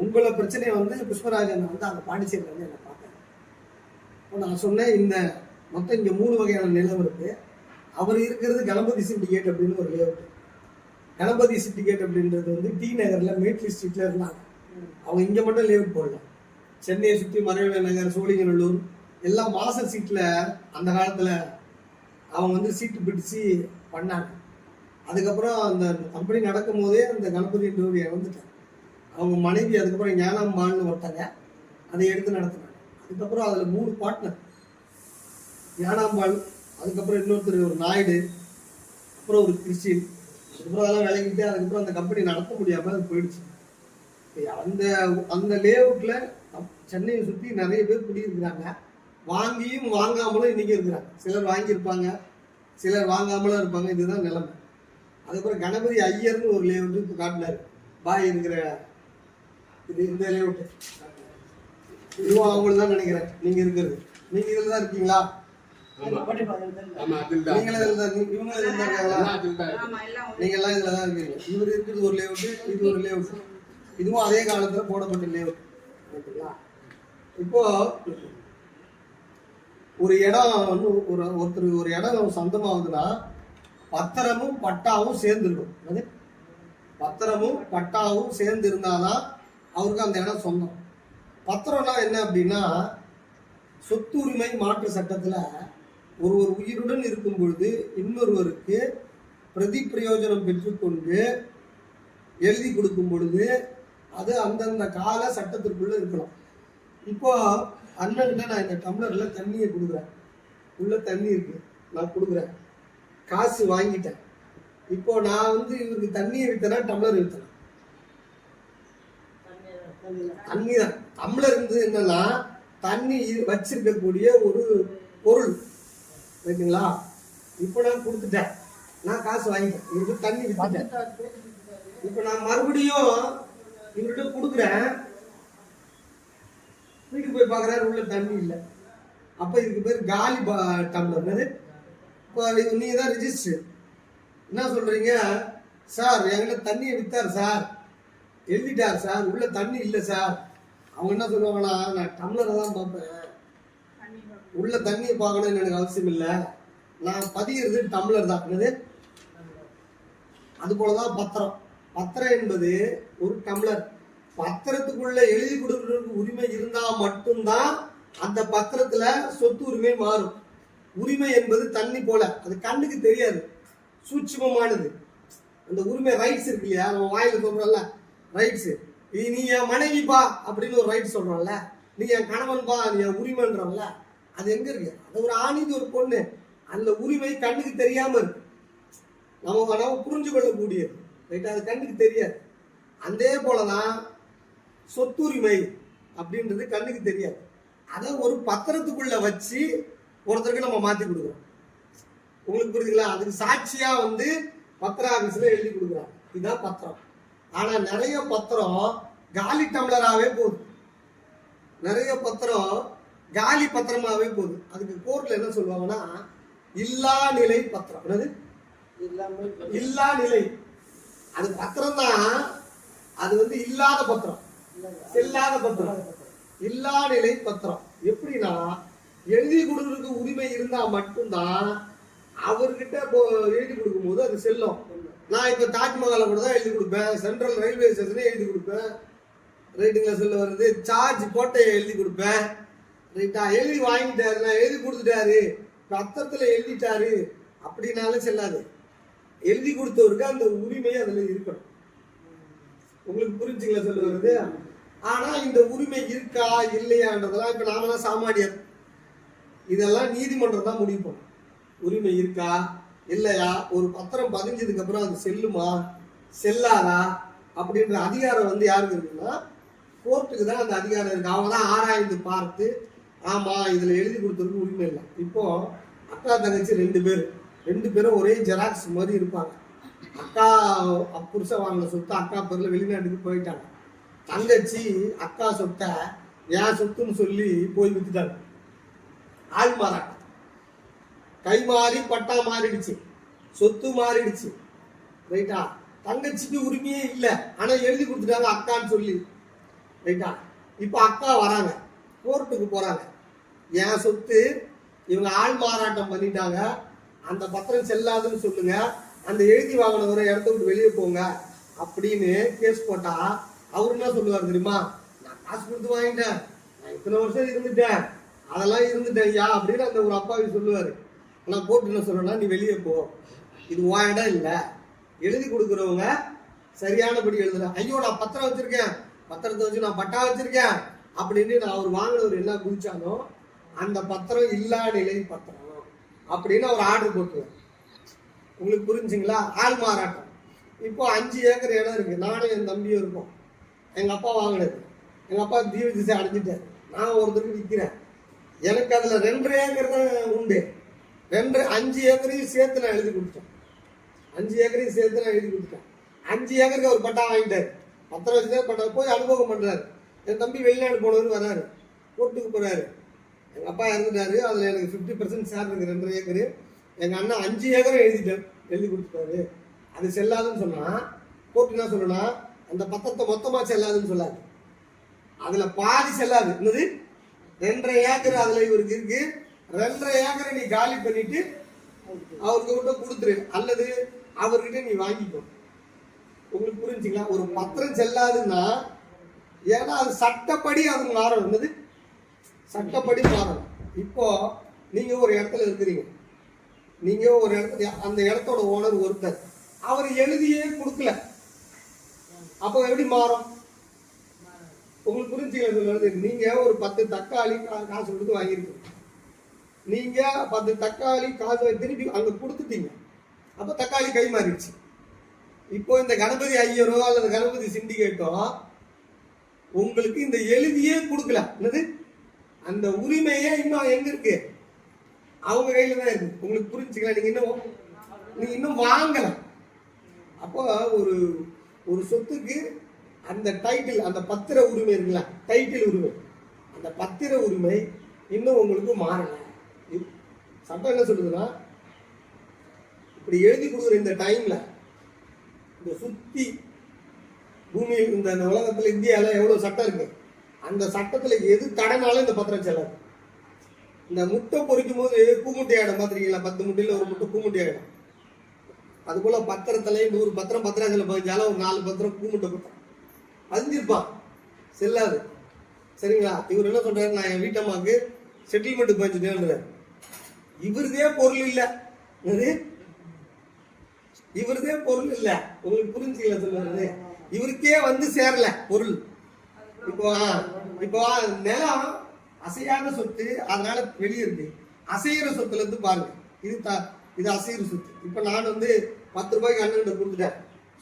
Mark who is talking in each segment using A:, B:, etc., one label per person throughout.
A: உங்களை பிரச்சனையை வந்து புஷ்பராஜன் வந்து அந்த பாண்டிச்சேரியில் வந்து என்னை பார்த்தாரு. நான் சொன்னேன் இந்த மொத்தம் இங்கே மூணு வகையான நிலம் இருக்கு. அவர் இருக்கிறது கணபதி சிண்டிகேட் அப்படின்னு ஒரு லேஅவுட் கணபதி சிண்டிகேட் அப்படின்றது வந்து டி நகரில் மேட்ரி ஸ்ட்ரீட்டில் இருந்தாங்க. அவங்க இங்கே மட்டும் லேஅவுட் போடல. சென்னையை சுற்றி மறைவில நகர் சோழிங்கநல்லூர் எல்லாம் மாச சீட்டில் அந்த காலத்தில் அவங்க வந்து சீட்டு பிடிச்சு பண்ணாங்க. அதுக்கப்புறம் அந்த கம்பெனி நடக்கும் போதே அந்த கணபதின்றவர் இறந்துட்டாங்க அவங்க மனைவி அதுக்கப்புறம் ஞானாம்பாள்னு ஒருத்தங்க அதை எடுத்து நடத்துனாங்க அதுக்கப்புறம் அதில் மூணு பார்ட்னர் ஞானாம்பாள் அதுக்கப்புறம் இன்னொருத்தர் ஒரு நாயுடு அப்புறம் ஒரு கிறிஸ்டின் அதுக்கப்புறம் அதெல்லாம் விளங்கிட்டு அதுக்கப்புறம் அந்த கம்பெனி நடத்த முடியாமல் அது போயிடுச்சு. அந்த அந்த அந்த லேஅவுட்ல சென்னையை சுற்றி நிறைய பேர் குடியிருக்கிறாங்க. வாங்கியும் வாங்காமலும் இன்னைக்கு இருக்கிறாங்க. சிலர் வாங்கியிருப்பாங்க சிலர் வாங்காமலும் இருப்பாங்க. இதுதான் நிலைமை. அதுக்கப்புறம் கணபதி ஐயர்னு ஒரு லேவுட்டு இப்போ காட்டினார். பாய் இருக்கிற இது இந்த லேஅவுட் இதுவும் அவங்களுக்கு தான் நினைக்கிறேன். நீங்க இருக்கிறது. நீங்க இதில் தான் இருக்கீங்களா? இதுவும் அதே காலத்துல போடப்பட்ட லேஅவுட் இப்போ ஒரு இடம் வந்து ஒரு ஒருத்தர் ஒரு இடம் சொந்தமாகுதுன்னா பத்திரமும் பட்டாவும் சேர்ந்துருக்கும் பத்திரமும் பட்டாவும் சேர்ந்து இருந்தாதான் அவருக்கு அந்த இடம் சொந்தம். பத்திரம்னா என்ன அப்படின்னா சொத்து உரிமை மாற்று ஒரு ஒருவர் உயிருடன் இருக்கும் பொழுது இன்னொருவருக்கு பிரதி பிரயோஜனம் பெற்றுக்கொண்டு எழுதி கொடுக்கும் பொழுது அது அந்தந்த கால சட்டத்திற்குள்ள இருக்கணும் இப்போ அண்ணன்கிட்ட நான் இந்த டம்ளர்ல தண்ணியை கொடுக்குறேன். உள்ள தண்ணி இருக்கு. நான் கொடுக்குறேன். காசு வாங்கிட்டேன். இப்போ நான் வந்து இவருக்கு தண்ணியை வித்தனா டம்ளர் வித்தனா? தண்ணி தான். டம்ளர் இருந்தது என்னன்னா தண்ணி வச்சிருக்கக்கூடிய ஒரு பொருள். ரைட்டுங்களா இப்போ நான் கொடுத்துட்டேன். நான் காசு வாங்கிட்டேன். இவருக்கு தண்ணி வித்துட்டேன் இப்போ நான் மறுபடியும் இவர்கிட்ட கொடுக்குறேன். வீட்டுக்கு போய் பார்க்குறாரு உள்ள தண்ணி இல்லை. அப்போ இதுக்கு பேர் காலி பா- டம்ளர். இப்போ நீங்கள் தான் ரிஜிஸ்டர் என்ன சொல்கிறீங்க சார் என்கிட்ட தண்ணியை விற்றார் சார். எழுதிட்டார் சார். உள்ள தண்ணி இல்லை சார். அவங்க என்ன சொல்லுவாங்கன்னா நான் டம்ளரை தான் பார்ப்பேன். உள்ள தண்ணியை பார்க்கணும்னு எனக்கு அவசியம் இல்லை. நான் பதிகிறது டம்ளர் தான். என்னது? அது போலதான் பத்திரம். பத்திரம் என்பது ஒரு டம்ளர். பத்திரத்துக்குள்ள எழுதி கொடுக்கறதுக்கு உரிமை இருந்தா மட்டும்தான் அந்த பத்திரத்துல சொத்து உரிமை மாறும். உரிமை என்பது தண்ணி போல. அது கண்ணுக்கு தெரியாது. சூட்சுமமானது. அந்த உரிமை ரைட்ஸ் இருக்கு இல்லையா? நம்ம வாயில சொல்றோம்ல. ரைட்ஸ் நீ என் மனைவிப்பா அப்படின்னு ஒரு ரைட் சொல்றோம்ல. நீ என் கணவன்பா நீ என் உரிமைன்றோம்ல. அது எங்க இருக்கு? அது ஒரு ஆணிக்கு ஒரு பொண்ணு. அந்த உரிமை கண்ணுக்கு தெரியாம இருக்கு. நம்ம நம்ம புரிஞ்சு கொள்ளக்கூடியது ரைட் அது கண்ணுக்கு தெரியாது. அதே போலதான் சொத்துரிமை அப்படின்றது கண்ணுக்கு தெரியாது. அதை ஒரு பத்திரத்துக்குள்ள வச்சு ஒருத்தருக்கு நம்ம மாத்தி கொடுக்குறோம். உங்களுக்கு புரியுதுங்களா? அதுக்கு சாட்சியா வந்து பத்திர ஆபீஸ்ல எழுதி கொடுக்குறாங்க. இதுதான் பத்திரம். ஆனா நிறைய பத்திரம் காலி டம்ளராகவே போகுது. நிறைய பத்திரம் காலி பத்திரமாவே போகுது. அதுக்கு கோர்ட்ல என்ன சொல்லுவாங்கன்னா இல்லா நிலை பத்திரம். என்னது? இல்லா. நிலை. அது பத்திரம் தான் அது வந்து இல்லாத பத்திரம். செல்லாத பத்திரம். இல்லா நிலை பத்திரம். எப்படின்னா எழுதி கொடுக்கறதுக்கு உரிமை இருந்தா மட்டும்தான் அவர்கிட்ட எழுதி கொடுக்கும்போது அது செல்லும். நான் இப்போ தாஜ்மஹாலை கூட தான் எழுதி கொடுப்பேன். சென்ட்ரல் ரயில்வே ஸ்டேஷனே எழுதி கொடுப்பேன். ரைட்டுங்களா சொல்ல வருது. சார்ஜ் கோட்டையை எழுதி கொடுப்பேன். ரைட்டா எழுதி வாங்கிட்டாரு. நான் எழுதி கொடுத்துட்டாரு. ரத்தத்தில் எழுதிட்டாரு. அப்படின்னாலும் செல்லாது. எழுதி கொடுத்தவருக்கு அந்த உரிமை அதில் இருக்கணும். உங்களுக்கு புரிஞ்சுங்களா சொல்ல வருது ஆனால் இந்த உரிமை இருக்கா இல்லையான்றதெல்லாம் இப்போ நாம தான் சாமானியர். இதெல்லாம் நீதிமன்றம் தான் முடிவு பண்ணும். உரிமை இருக்கா? இல்லையா? ஒரு பத்திரம் பதிஞ்சதுக்கு அப்புறம் அது செல்லுமா? செல்லாதா? அப்படின்ற அதிகாரம் வந்து யாருக்கு இருக்குன்னா கோர்ட்டுக்கு தான் அந்த அதிகாரம் இருக்கு. அவங்க தான் ஆராய்ந்து பார்த்து ஆமா இதுல எழுதி கொடுத்ததுக்கு உரிமை இல்லை. இப்போ அக்கா தங்கச்சி ரெண்டு பேர். ரெண்டு பேரும் ஒரே ஜெராக்ஸ் மாதிரி இருப்பாங்க. அக்கா புருஷன் வாங்கின சொத்து அக்கா பேர்ல வெளிநாட்டுக்கு போயிட்டாங்க. தங்கச்சி அக்கா சொத்தை என் சொத்துன்னு சொல்லி போய் வித்துட்டாங்க. ஆள் கை மாறி பட்டா மாறிடுச்சு சொத்து மாறிடுச்சு. ரைட்டா தங்கச்சிக்கு உரிமையே இல்லை. ஆனா எழுதி கொடுத்துட்டாங்க அக்கான்னு சொல்லி. ரைட்டா இப்போ அக்கா வராங்க. கோர்ட்டுக்கு போறாங்க. என் சொத்து இவங்க ஆள் மாறாட்டம் பண்ணிட்டாங்க. அந்த பத்திரம் செல்லாதுன்னு சொல்லுங்க. அந்த எழுதி வாங்கினவரை இடத்த விட்டு வெளியே போங்க. அப்படின்னு கேஸ் போட்டா அவர் என்ன சொல்லுவார் தெரியுமா? நான் காசு கொடுத்து வாங்கிட்டேன். நான் இத்தனை வருஷம் இருந்துட்டேன். அதெல்லாம் இருந்துட்டேன் ஐயா அப்படின்னு அந்த ஒரு அப்பாவி சொல்லுவாரு. நான் போட்டு என்ன சொல்றேன்னா நீ வெளியே போ. இது உன் இடம் இல்லை. எழுதி கொடுக்குறவங்க சரியானபடி எழுதுறேன் ஐயோ நான் பத்திரம் வச்சிருக்கேன். பத்திரத்தை வச்சு நான் பட்டா வச்சிருக்கேன். அப்படின்னு நான் அவர் வாங்கினவர் என்ன குதிச்சானோ அந்த பத்திரம் இல்லா நிலை பத்திரம் அப்படின்னு அவர் ஆர்டர் போட்டுருவார். உங்களுக்கு புரிஞ்சுங்களா? ஆள் மாறாட்டம். இப்போ அஞ்சு ஏக்கர் இடம் இருக்குது நானும் என் தம்பியும் இருக்கோம். எங்கள் அப்பா வாங்கினது. எங்கள் அப்பா தீவிர திசை அடைஞ்சிட்டார். நான் ஒருத்தருக்கு விற்கிறேன் எனக்கு அதில் ரெண்டரை ஏக்கர் தான் உண்டு. ரெண்டு அஞ்சு ஏக்கரையும் சேர்த்து நான் எழுதி கொடுத்தேன். அஞ்சு ஏக்கரையும் சேர்த்து நான் எழுதி கொடுத்தேன். அஞ்சு ஏக்கருக்கு அவர் பட்டா வாங்கிட்டார். பத்திரம் வச்சுதான் பட்டா போய் அனுபவம் பண்ணுறாரு என் தம்பி வெளிநாடு போனவர் வராரு. கூட்டுக்கு போகிறாரு எங்கள் அப்பா இறந்துட்டாரு. அதில் எனக்கு ஃபிஃப்டி பர்சன்ட் ஷேர் இருக்கு ரெண்டரை ஏக்கரு. எங்கள் அண்ணன் அஞ்சு ஏக்கரும் எழுதிட்டேன். எழுதி கொடுத்துட்டாரு. அது செல்லாதுன்னு சொன்னால் கோர்ட்டு என்ன சொல்லணும்னா அந்த பத்திரத்தை மொத்தமாக செல்லாதுன்னு சொல்லாது. அதில் பாதி செல்லாது. என்னது? ரெண்டரை ஏக்கர் அதில் இவருக்கு இருக்குது ரெண்டரை ஏக்கரை நீ காலி பண்ணிட்டு அவருக்கு கிட்ட கொடுத்துரு. அல்லது அவர்கிட்ட நீ வாங்கிக்கோ. உங்களுக்கு புரிஞ்சுங்களா? ஒரு பத்திரம் செல்லாதுன்னா ஏன்னா அது சட்டப்படி அது மாறணும். என்னது? சட்டப்படி மாறணும். இப்போ நீங்க ஒரு இடத்துல இருக்கிறீங்க. நீங்க ஒரு இடத்துல அந்த இடத்தோட ஓனர் ஒருத்தர். அவர் எழுதியே கொடுக்கல. அப்போ எப்படி மாறும்? உங்களுக்கு புரிஞ்சுக்கல நீங்க ஒரு பத்து தக்காளி கா- காசு கொடுத்து வாங்கியிருக்கீங்க. நீங்க பத்து தக்காளி காசு திருப்பி அங்க கொடுத்துட்டீங்க. அப்ப தக்காளி கை மாறிடுச்சு. இப்போ இந்த கணபதி ஐயரோ அல்லது கணபதி சிண்டிகேட்டோ உங்களுக்கு இந்த எழுதியே கொடுக்கல. என்னது? அந்த உரிமையே இன்னும் எங்க இருக்கு? அவங்க கையில தான் இருக்கு. உங்களுக்கு புரிஞ்சுக்கலாம் நீங்க இன்னும் நீங்க இன்னும் வாங்கல. அப்போ ஒரு ஒரு சொத்துக்கு அந்த டைட்டில் அந்த பத்திர உரிமை இருக்குல்ல டைட்டில் உரிமை. அந்த பத்திர உரிமை இன்னும் உங்களுக்கு மாறல. சட்டம் என்ன சொல்லுதுன்னா இப்படி எழுதி கொடுக்குற இந்த டைம்ல இந்த சுத்தி பூமி இந்த உலகத்தில் உலகத்துல இந்தியால எவ்வளவு சட்டம் இருக்கு? அந்த சட்டத்துல எது தடனாலும் இந்த பத்திரம் செல்லாது. இந்த முட்டை பொறிக்கும் போது பூமுட்டை ஆயிடும் பாத்திருக்கீங்களா பத்து முட்டையில ஒரு முட்டை பூமுட்டை ஆயிடும் அது பத்திரத்தில் நூறு பத்திரம் பத்திராஜில பதிஞ்சாலும் ஒரு நாலு பத்திரம் பூமுட்டை பத்திரம் பதிஞ்சிருப்பான் செல்லாது. சரிங்களா? இவர் என்ன சொல்றாரு? நான் என் வீட்டம்மாக்கு செட்டில்மெண்ட் பதிஞ்சுட்டேன்றாரு இவருதே பொருள் இல்ல. இவருதே பொருள் இல்ல. உங்களுக்கு புரிஞ்சுக்கல சொல்லுறது இவருக்கே வந்து சேரல பொருள். இப்போ இப்போ நிலம் அசையாத சொத்து அதனால வெளியே இருக்கு. அசைகிற சொத்துல இருந்து பாருங்க. இது த- இது அசைகிற சொத்து. இப்போ நான் வந்து பத்து ரூபாய்க்கு அண்ணன் கொடுத்துட்டேன்.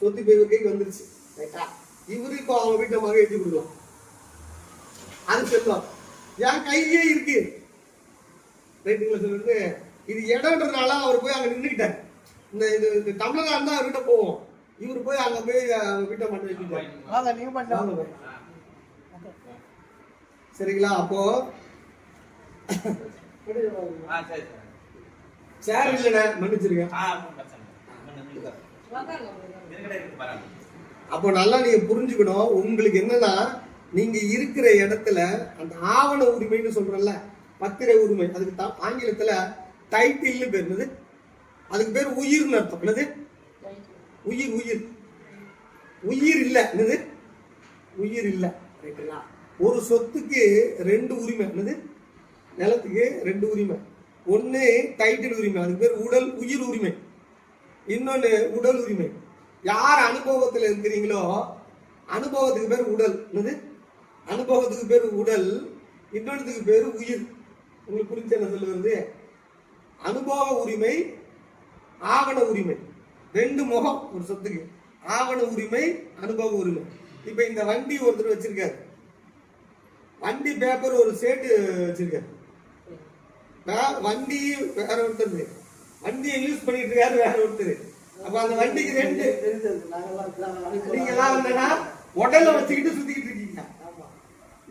A: சொத்து போய் கைக்கு வந்துருச்சு. ரைட்டா? இவரு இப்போ அவங்க வீட்டை மகிழ்ச்சி எழுதி கொடுக்கலாம். அது செல்லம் என் கையிலே இருக்கு. ரைட்டுங்களா சொல்றது இது இடம்ன்றதுனால அவர் போய் அங்க நின்றுக்கிட்டார் இந்த இது இந்த தமிழகா இருந்தா அவர்கிட்ட போவோம் இவர் போய் அங்க போய் அவங்க வீட்டை மட்டும் வச்சுட்டார். சரிங்களா அப்போ?
B: சரி
A: இல்லைண்ணே மன்னிச்சிருங்க. அப்போ நல்லா நீங்க புரிஞ்சுக்கணும் உங்களுக்கு என்னன்னா நீங்க இருக்கிற இடத்துல அந்த ஆவண உரிமைன்னு சொல்றோம்ல பத்திர உரிமை. அதுக்கு தான் ஆங்கிலத்தில் டைட்டில்னு பேர். என்னது? அதுக்கு பேர் உயிர்னு அர்த்தம். என்னது? உயிர் உயிர். உயிர் இல்லை. என்னது? உயிர் இல்லை. ரைட்டுங்களா ஒரு சொத்துக்கு ரெண்டு உரிமை. என்னது? நிலத்துக்கு ரெண்டு உரிமை. ஒன்று டைட்டில் உரிமை. அதுக்கு பேர் உடல் உயிர் உரிமை. இன்னொன்று உடல் உரிமை. யார் அனுபவத்தில் இருக்கிறீங்களோ அனுபவத்துக்கு பேர் உடல். என்னது? அனுபவத்துக்கு பேர் உடல். இன்னொன்னுக்கு பேர் உயிர். உங்களுக்கு புரிஞ்ச என்ன சொல்லுவது அனுபவ உரிமை ஆவண உரிமை. ரெண்டு முகம் ஒரு சொத்துக்கு. ஆவண உரிமை அனுபவ உரிமை. இப்ப இந்த வண்டி ஒருத்தர் வச்சிருக்காரு. வண்டி பேப்பர் ஒரு சேட்டு வச்சிருக்காரு. வண்டி வேற ஒருத்தர் வண்டியை யூஸ் பண்ணிட்டு இருக்காரு வேற ஒருத்தர். அப்ப அந்த வண்டிக்கு ரெண்டு. நீங்க எல்லாம் என்னன்னா உடல வச்சுக்கிட்டு சுத்திக்கிட்டு இருக்கீங்க.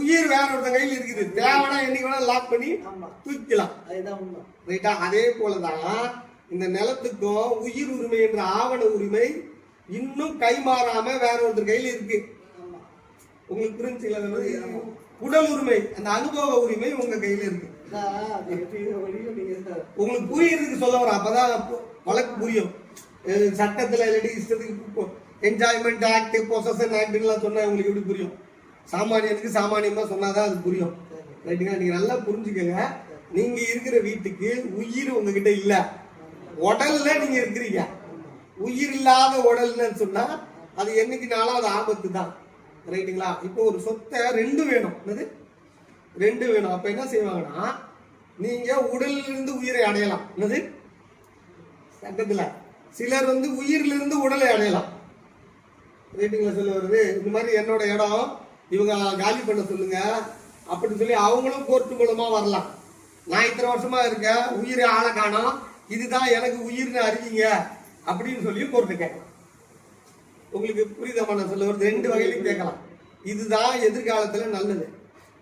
A: உயிர் வேற ஒருத்தன் கையில இருக்குது. தேவைன்னா என்னைக்கு வேணா லாக் பண்ணி தூக்கிக்கலாம்.
C: அதுதான் உண்மை.
A: ரைட்டா? அதே போலதான் இந்த நிலத்துக்கும் உயிர் உரிமை என்ற ஆவண உரிமை இன்னும் கை மாறாம வேற ஒருத்தர் கையில இருக்கு. உங்களுக்கு புரிஞ்சுங்களா உடல் உரிமை அந்த அனுபவ உரிமை உங்க கையில இருக்கு. உங்களுக்கு புரியறதுக்கு சொல்ல வரேன் அப்பதான் வழக்கு புரியும். சட்டத்துல இல்லாட்டி இஷ்டத்துக்கு என்ஜாய்மெண்ட் ஆக்ட் பொசஷன் ஆக்ட்லாம் சொன்னா உங்களுக்கு எப்படி புரியும்? சாமானியனுக்கு சாமானியமா சொன்னாதான் அது புரியும். ரைட்டுங்களா நீங்க நல்லா புரிஞ்சுக்கங்க. நீங்க இருக்கிற வீட்டுக்கு உயிர் உங்ககிட்ட இல்ல. உடல்ல நீங்க இருக்கிறீங்க. உயிர் இல்லாத உடல்னு சொன்னா அது என்னைக்குனாலும் அது ஆபத்து தான். ரைட்டுங்களா இப்போ ஒரு சொத்தை ரெண்டு வேணும். என்னது? ரெண்டு வேணும். அப்ப என்ன செய்வாங்கன்னா நீங்க உடலிலிருந்து உயிரை அடையலாம். என்னது? சட்டத்துல. சிலர் வந்து உயிரிலிருந்து உடலை அடையலாம். ரைட்டுங்களா சொல்ல வருது இந்த மாதிரி என்னோட இடம் இவங்க காலி பண்ண சொல்லுங்க. அப்படின்னு சொல்லி அவங்களும் கோர்ட்டு மூலமா வரலாம். நான் இத்தனை வருஷமா இருக்கேன். உயிரை ஆளை காணோம். இதுதான் எனக்கு உயிர்னு அறிவிங்க. அப்படின்னு சொல்லி கோர்ட்டு கேட்கலாம். உங்களுக்கு புரியுதா நான் சொல்ல வருது ரெண்டு வகையிலும் கேட்கலாம். இதுதான் எதிர்காலத்துல நல்லது.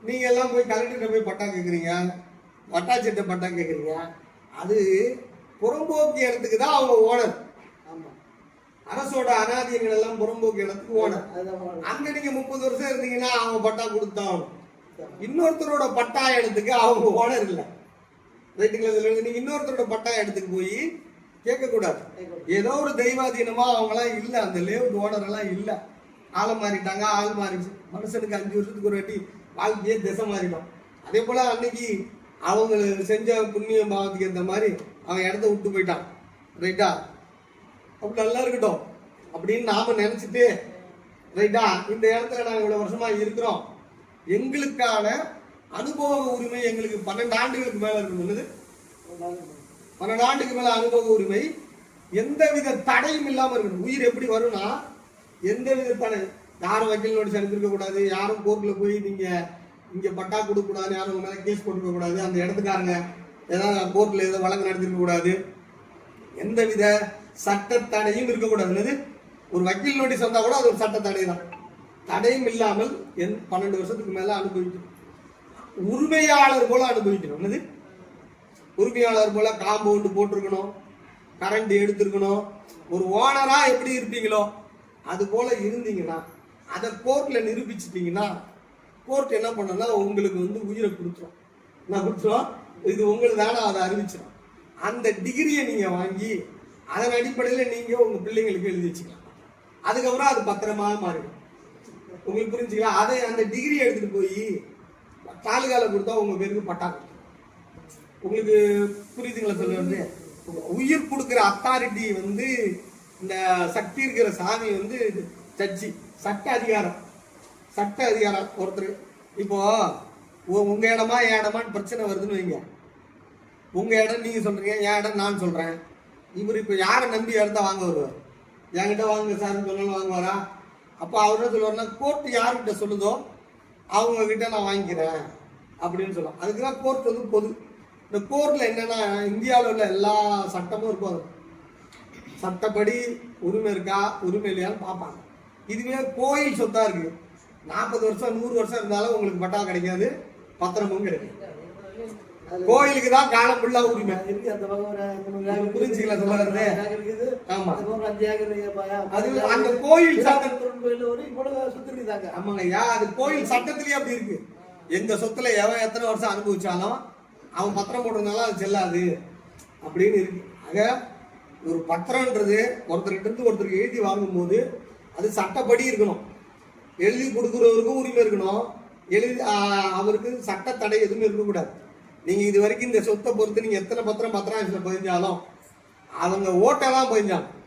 A: நீங்க எல்லாம் போய் கலெக்டர்கிட்ட போய் பட்டா கேட்குறீங்க. வட்டாட்சியர்கிட்ட பட்டா கேட்குறீங்க. அது புறம்போக்கு இடத்துக்கு தான் அவங்க ஓனர்.
C: ஆமாம்
A: அரசோட அனாதியங்கள் எல்லாம் புறம்போக்கு இடத்துக்கு ஓனர் அங்க நீங்க முப்பது வருஷம் இருந்தீங்கன்னா அவங்க பட்டா கொடுத்தாங்க இன்னொருத்தரோட பட்டா இடத்துக்கு அவங்க ஓனர் இல்லை. ரைட்டுங்களா சொல்லுங்க நீங்க இன்னொருத்தரோட பட்டா இடத்துக்கு போய் கேட்கக்கூடாது. ஏதோ ஒரு தெய்வாதீனமா அவங்களாம் இல்லை. அந்த லேவுட் ஓனர் எல்லாம் இல்லை. ஆளை மாறிட்டாங்க ஆள் மாறிச்சு மனுஷனுக்கு அஞ்சு வருஷத்துக்கு ஒரு வாட்டி வாழ்க்கையே திசை மாறிடும். அதே போல அன்னைக்கு அவங்க செஞ்ச புண்ணிய பாவத்துக்கு ஏற்ற மாதிரி அவன் இடத்த விட்டு போயிட்டான். ரைட்டா? அப்படி நல்லா இருக்கட்டும் அப்படின்னு நாம நினைச்சிட்டு ரைட்டா இந்த இடத்துல நாங்கள் இவ்வளவு வருஷமா இருக்கிறோம். எங்களுக்கான அனுபவ உரிமை எங்களுக்கு பன்னெண்டு ஆண்டுகளுக்கு மேல இருக்கணும் என்னது? பன்னெண்டு ஆண்டுக்கு மேல அனுபவ உரிமை. எந்த வித தடையும் இல்லாம இருக்கணும். உயிர் எப்படி வரும்னா எந்தவித தடை? யாரும் வக்கீல் நோட்டீஸ் அனுப்பியிருக்க கூடாது. யாரும் கோர்ட்ல போய் நீங்க இங்க பட்டா கொடுக்க கூடாது. யாரும் உங்க மேல கேஸ் போட்டுக்க கூடாது. அந்த இடத்துக்காரங்க ஏதாவது கோர்ட்ல ஏதோ வழக்கு நடத்திருக்க கூடாது. எந்தவித சட்ட தடையும் இருக்கக்கூடாது ஒரு வக்கீல் நோட்டீஸ் வந்தா கூட அது ஒரு சட்ட தடை தான் தடையும் இல்லாமல் என் பன்னெண்டு வருஷத்துக்கு மேல அனுபவிக்கணும். உரிமையாளர் போல அனுபவிக்கணும். என்னது? உரிமையாளர் போல காம்பவுண்டு போட்டிருக்கணும். கரண்ட் எடுத்திருக்கணும். ஒரு ஓனரா எப்படி இருப்பீங்களோ அது போல இருந்தீங்கன்னா அதை கோர்ட்ல நிரூபிச்சிட்டீங்கன்னா கோர்ட் என்ன பண்ணனா உங்களுக்கு வந்து உயிரை கொடுத்துரும். என்ன கொடுத்துரும்? இது உங்களுக்கு தானே அதை அறிவிச்சிடும் அந்த டிகிரியை நீங்க வாங்கி அதன் அடிப்படையில் நீங்க உங்க பிள்ளைங்களுக்கு எழுதி வச்சுக்கலாம். அதுக்கப்புறம் அது பத்திரமா மாறிடும். உங்களுக்கு புரிஞ்சுக்கலாம் அதை அந்த டிகிரி எடுத்துட்டு போய் தாலுகால கொடுத்தா உங்க பேருக்கு பட்டா உங்களுக்கு புரியுதுங்களா சொல்ல வந்து? உயிர் கொடுக்குற அத்தாரிட்டி வந்து இந்த சக்தி இருக்கிற சாமி வந்து ஜட்ஜி சட்ட அதிகாரம். சட்ட அதிகாரம். ஒருத்தர் இப்போ உங்க இடமா என் இடமான்னு பிரச்சனை வருதுன்னு வைங்க. உங்க இடம் நீங்க சொல்றீங்க என் இடம் நான் சொல்றேன். இவர் இப்போ யாரை நம்பி இடத்த வாங்க வருவார்? என்கிட்ட வாங்க சார்னு சொன்னாலும் வாங்குவாரா? அப்போ அவர் என்ன சொல்லுவார்னா கோர்ட்டு யார்கிட்ட சொல்லுதோ அவங்கக்கிட்ட நான் வாங்கிக்கிறேன் அப்படின்னு சொல்லுவோம் அதுக்கு தான் கோர்ட் வந்து பொது. இந்த கோர்ட்டில் என்னன்னா இந்தியாவில் உள்ள எல்லா சட்டமும் இருக்கும் அது. சட்டப்படி உரிமை இருக்கா உரிமை இல்லையான்னு பார்ப்பாங்க. இதுவே கோயில் சொத்தாக இருக்குது நாற்பது வருஷம் நூறு வருஷம் இருந்தாலும் உங்களுக்கு பட்டா கிடைக்காது பத்திரமும் கிடைக்கும் கோயிலுக்கு தான் காலம் ஃபுல்லா உரிமை
C: இருக்கு அந்த பக்கம் ஒரு மூணு ஏக்கர்
A: உங்களுக்கு புரிஞ்சுங்களா சொல்ல வர்றது?
C: ஏக்கர் இருக்குது.
A: ஆமா. அது அந்த கோயில் சட்டம் ஆமாங்க ஐயா அது கோயில் சட்டத்திலேயே அப்படி இருக்கு. எந்த சொத்துல எவன் எத்தனை வருஷம் அனுபவிச்சாலும் அவன் பத்திரம் போட்டிருந்தாலும் அது செல்லாது அப்படின்னு இருக்கு. ஆக ஒரு பத்திரம்ன்றது ஒருத்தர்கிட்ட இருந்து ஒருத்தருக்கு எழுதி வாங்கும்போது அது சட்டப்படி இருக்கணும். எழுதி கொடுக்குறவருக்கும் உரிமை இருக்கணும். எழுதி அவருக்கு சட்ட தடை எதுவுமே இருக்கக்கூடாது. நீங்க இது வரைக்கும் இந்த சொத்தை பொறுத்து நீங்க எத்தனை பத்திரம் பத்திரம் பதிஞ்சாலும் அவங்க ஓட்டெல்லாம் தான் பதிஞ்சாங்க